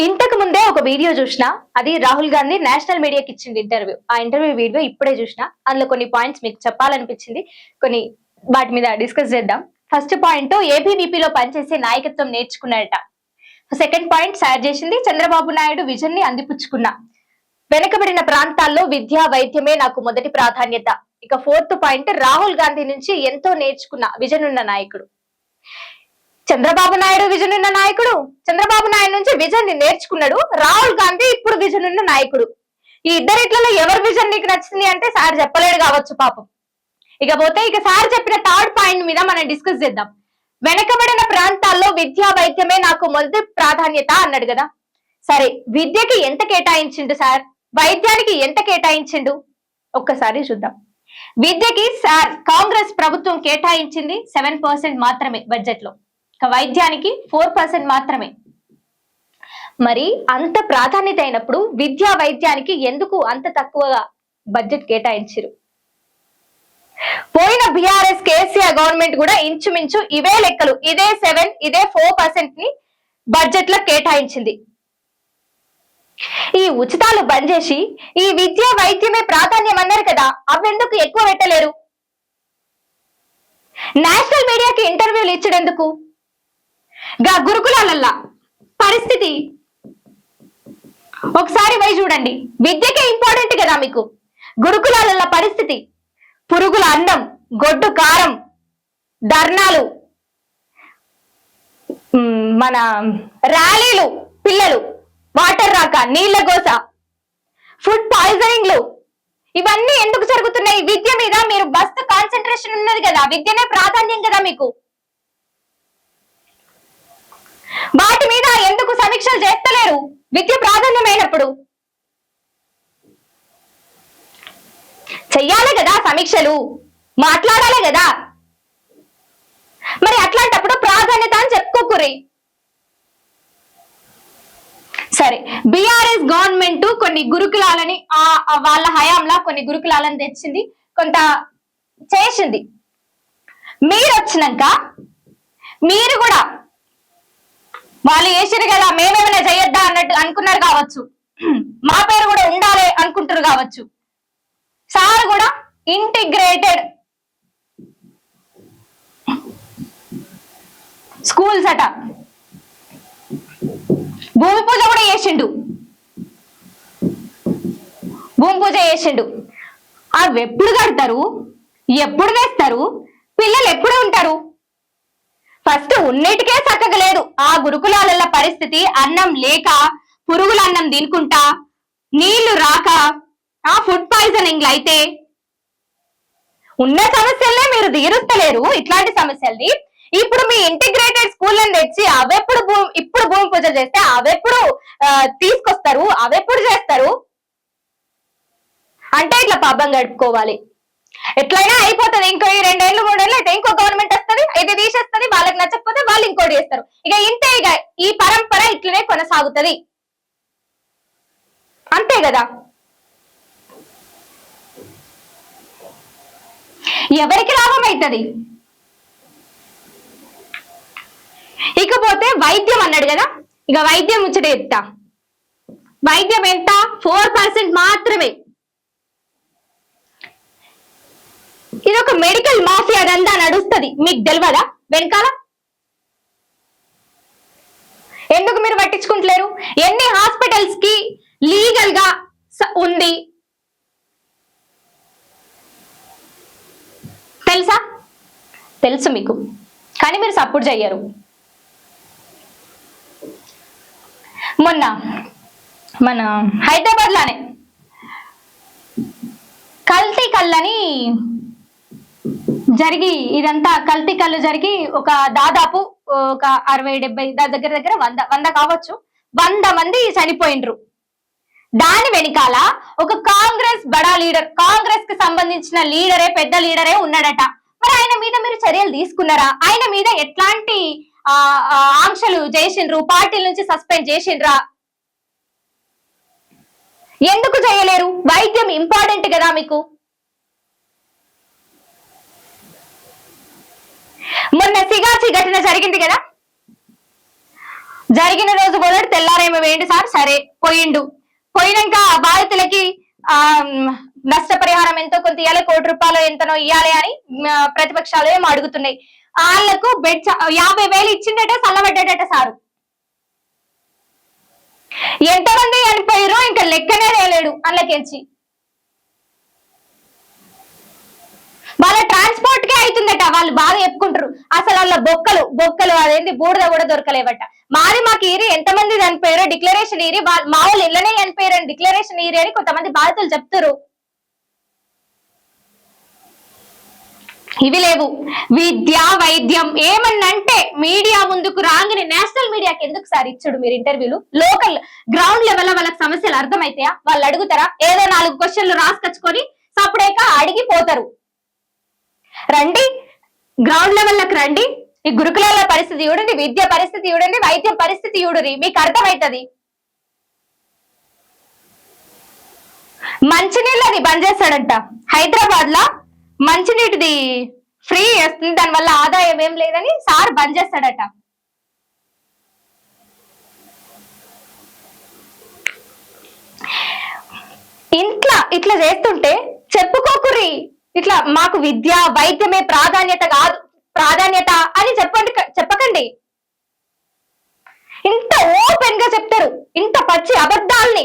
ఇంతకు ముందే ఒక వీడియో చూసిన అది రాహుల్ గాంధీ నేషనల్ మీడియాకి ఇచ్చింది ఇంటర్వ్యూ. ఆ ఇంటర్వ్యూ వీడియో ఇప్పుడే చూసిన. అందులో కొన్ని పాయింట్స్ మీకు చెప్పాలనిపించింది. కొన్ని వాటి మీద డిస్కస్ చేద్దాం. ఫస్ట్ పాయింట్ ఏబీవీపీలో పనిచేసే నాయకత్వం నేర్చుకున్నాడట సెకండ్ పాయింట్ షేర్ చేసింది. చంద్రబాబు నాయుడు విజన్ని అందిపుచ్చుకున్నా. వెనుకబడిన ప్రాంతాల్లో విద్యా వైద్యమే నాకు మొదటి ప్రాధాన్యత. ఇక ఫోర్త్ పాయింట్ రాహుల్ గాంధీ నుంచి ఎంతో నేర్చుకున్న విజన్ ఉన్న నాయకుడు. చంద్రబాబు నాయుడు విజన్ ఉన్న నాయకుడు. చంద్రబాబు నాయుడు నుంచి విజన్ని నేర్చుకున్నాడు. రాహుల్ గాంధీ ఇప్పుడు విజన్ ఉన్న నాయకుడు. ఈ ఇద్దరిట్లలో ఎవరి విజన్ నీకు నచ్చింది అంటే సార్ చెప్పలేడు కావచ్చు పాపం. ఇకపోతే ఇక సార్ చెప్పిన థర్డ్ పాయింట్ మీద మనం డిస్కస్ చేద్దాం. వెనకబడిన ప్రాంతాల్లో విద్యా వైద్యమే నాకు మొదటి ప్రాధాన్యత అన్నాడు కదా. సరే విద్యకి ఎంత కేటాయించిండు సార్? వైద్యానికి ఎంత కేటాయించిండు? ఒక్కసారి చూద్దాం. విద్యకి సార్ కాంగ్రెస్ ప్రభుత్వం కేటాయించింది సెవెన్ పర్సెంట్ మాత్రమే బడ్జెట్లో వైద్యానికి ఫోర్ పర్సెంట్ మాత్రమే. మరి అంత ప్రాధాన్యత అయినప్పుడు విద్యా వైద్యానికి ఎందుకు అంత తక్కువగా బడ్జెట్ కేటాయించారు? పోయిన బీఆర్ఎస్ కేసీఆర్ గవర్నమెంట్ కూడా ఇంచుమించు ఇవే లెక్కలు. ఇదే సెవెన్ ఇదే ఫోర్ పర్సెంట్ని బడ్జెట్లో కేటాయించింది. ఈ ఉచితాలు బంద్ చేసి ఈ విద్యా వైద్యమే ప్రాధాన్యం అన్నారు కదా అవెందుకు ఎక్కువ పెట్టలేరు? నేషనల్ మీడియాకి ఇంటర్వ్యూలు ఇచ్చడెందుకు గా గురుకులాలల్లా పరిస్థితి. ఒకసారి పోయి చూడండి. విద్యకే ఇంపార్టెంట్ కదా మీకు. గురుకులాలల్ల పరిస్థితి. పురుగుల అన్నం గొడ్డు కారం ధర్నాలు మన ర్యాలీలు పిల్లలు వాటర్ రాక నీళ్ళ గోస ఫుడ్ పాయిజనింగ్లు ఇవన్నీ ఎందుకు జరుగుతున్నాయి? విద్య మీద మీరు బస్తు కాన్సన్ట్రేషన్ ఉన్నది కదా. విద్యనే ప్రాధాన్యం కదా మీకు. వాటి మీద ఎందుకు సమీక్షలు చేస్తలేరు? విద్య ప్రాధాన్యమైనప్పుడు. చెయ్యాలి కదా సమీక్షలు. మాట్లాడాలి కదా. మరి అట్లాంటప్పుడు ప్రాధాన్యత అని చెప్పుకోకురి సరే బీఆర్ఎస్ గవర్నమెంట్ కొన్ని గురుకులాలని ఆ ఆ వాళ్ళ హయాంలా కొన్ని గురుకులాలను తెచ్చింది కొంత చేసింది. మీరు వచ్చినాక మీరు కూడా వాళ్ళు చేసిరు కదా మేమేమైనా చేయొద్దా అన్నట్టు అనుకున్నారు కావచ్చు. మా పేరు కూడా ఉండాలి అనుకుంటారు కావచ్చు. సార్ కూడా ఇంటిగ్రేటెడ్ స్కూల్స్ అట. భూమి పూజ కూడా చేసిండు. భూమి పూజ చేసిండు. అవి ఎప్పుడు కడతారు ఎప్పుడు వేస్తారు పిల్లలు ఎప్పుడు ఉంటారు? ఫస్ట్ ఉన్నటికే చక్కగా లేదు. ఆ గురుకులాల పరిస్థితి అన్నం లేక పురుగుల అన్నం తినుకుంటా నీళ్ళు రాక ఆ ఫుడ్ పాయిజనింగ్ అయితే ఉన్న సమస్యలనే మీరు తీరుస్తలేరు. ఇట్లాంటి సమస్యల్ని ఇప్పుడు మీ ఇంటిగ్రేటెడ్ స్కూళ్ళని తెచ్చి అవెప్పుడు భూమి ఇప్పుడు భూమి పూజ చేస్తే అవెప్పుడు తీసుకొస్తారు అవెప్పుడు చేస్తారు? అంటే ఇట్లా పబ్బం గడుపుకోవాలి. ఎట్లయినా అయిపోతుంది. ఇంకో ఈ రెండేళ్ళు మూడేళ్ళు అయితే ఇంకో గవర్నమెంట్ వస్తుంది అయితే తీసేస్తుంది వాళ్ళకి నచ్చకపోతే వాళ్ళు ఇంకోటి చేస్తారు. ఇక ఇంతే ఇక. ఈ పరంపర ఇట్లనే కొనసాగుతుంది. అంతే కదా? ఎవరికి లాభం అవుతుంది ఇకపోతే వైద్యం అన్నాడు కదా? ఇక వైద్యం ముచ్చట చెప్తా. వైద్యం ఎంత? ఫోర్ పర్సెంట్ మాత్రమే. ఇది ఒక మెడికల్ మాఫియా దందా నడుస్తుంది. మీకు తెలియదా వెనకాల? ఎందుకు మీరు పట్టించుకుంటలేరు? ఎన్ని హాస్పిటల్స్కి లీగల్గా ఉంది? తెలుసా? తెలుసు మీకు. కానీ మీరు సపోర్ట్ చెయ్యరు. మొన్న మన హైదరాబాద్ లానే కల్తీ కళ్ళని జరిగి ఇదంతా కల్తీ కళ్ళు జరిగి ఒక దాదాపు ఒక అరవై డెబ్బై దా- దగ్గర దగ్గర వంద వంద కావచ్చు. వంద మంది చనిపోయిండ్రు. దాని వెనకాల ఒక కాంగ్రెస్ బడా లీడర్ కాంగ్రెస్కి సంబంధించిన లీడరే పెద్ద లీడరే ఉన్నాడట. మరి ఆయన మీద మీరు చర్యలు తీసుకున్నారా? ఆయన మీద ఎట్లాంటి ఆంక్షలు చేసిండ్రు? పార్టీల నుంచి సస్పెండ్ చేసిండ్రా? ఎందుకు చేయలేరు? వైద్యం ఇంపార్టెంట్ కదా మీకు మొన్న సిగాచి ఘటన జరిగింది కదా? జరిగిన రోజు మొదటి తెల్లారేమో వేయండి సార్. సరే పోయిండు. పోయినాక బాధితులకి ఆ నష్టపరిహారం ఎంతో కొంత ఇవ్వాలి కోటి రూపాయలు ఎంతనో ఇవ్వాలి అని ప్రతిపక్షాలు ఏమో అడుగుతున్నాయి. వాళ్ళకు బెడ్ యాభై వేలు ఇచ్చిండట చల్లబడ్డాడట సారు. ఎంతమంది చనిపోయారు ఇంకా లెక్కనే లేలేడు అందులోకించి. వాళ్ళ అవుతుందట. వాళ్ళు బాగా చెప్పుకుంటారు. అసలు వాళ్ళ బొక్కలు బొక్కలు అదేంటి బూడిద కూడా దొరకలేవట. మాది మాకు ఈరి ఎంతమంది చనిపోయారో డిక్లరేషన్ ఈరి మా వాళ్ళు ఇళ్ళనే చనిపోయారని డిక్లరేషన్ ఈరి అని కొంతమంది బాధితులు చెప్తారు ఇవి లేవు. విద్య వైద్యం. ఏమన్నంటే మీడియా ముందుకు రాగానే నేషనల్ మీడియాకి ఎందుకు సార్ ఇచ్చుడు మీరు ఇంటర్వ్యూలు? లోకల్ గ్రౌండ్ లెవెల్లో వాళ్ళకి సమస్యలు అర్థమైతాయా? వాళ్ళు అడుగుతారా? ఏదో నాలుగు క్వశ్చన్లు రాసుకొచ్చుకొని సప్పుడేక అడిగిపోతారు. రండి. గ్రౌండ్ లెవెల్లోకి రండి. ఈ గురుకులాల పరిస్థితి చూడండి విద్య పరిస్థితి చూడండి వైద్యం పరిస్థితి చూడండి. మీకు అర్థమవుతుంది మంచినీళ్ళు అది బంద్ చేస్తాడంట. హైదరాబాద్లో మంచినీటిది ఫ్రీ వస్తుంది. దానివల్ల ఆదాయం ఏం లేదని సార్ బంద్ చేస్తాడట. ఇంట్లో ఇట్లా చేస్తుంటే చెప్పుకోకుర్రీ ఇట్లా మాకు విద్య వైద్యమే ప్రాధాన్యత కాదు ప్రాధాన్యత అని చెప్పండి చెప్పకండి. ఇంత ఓపెన్గా చెప్తారు ఇంత పచ్చి అబద్ధాల్ని.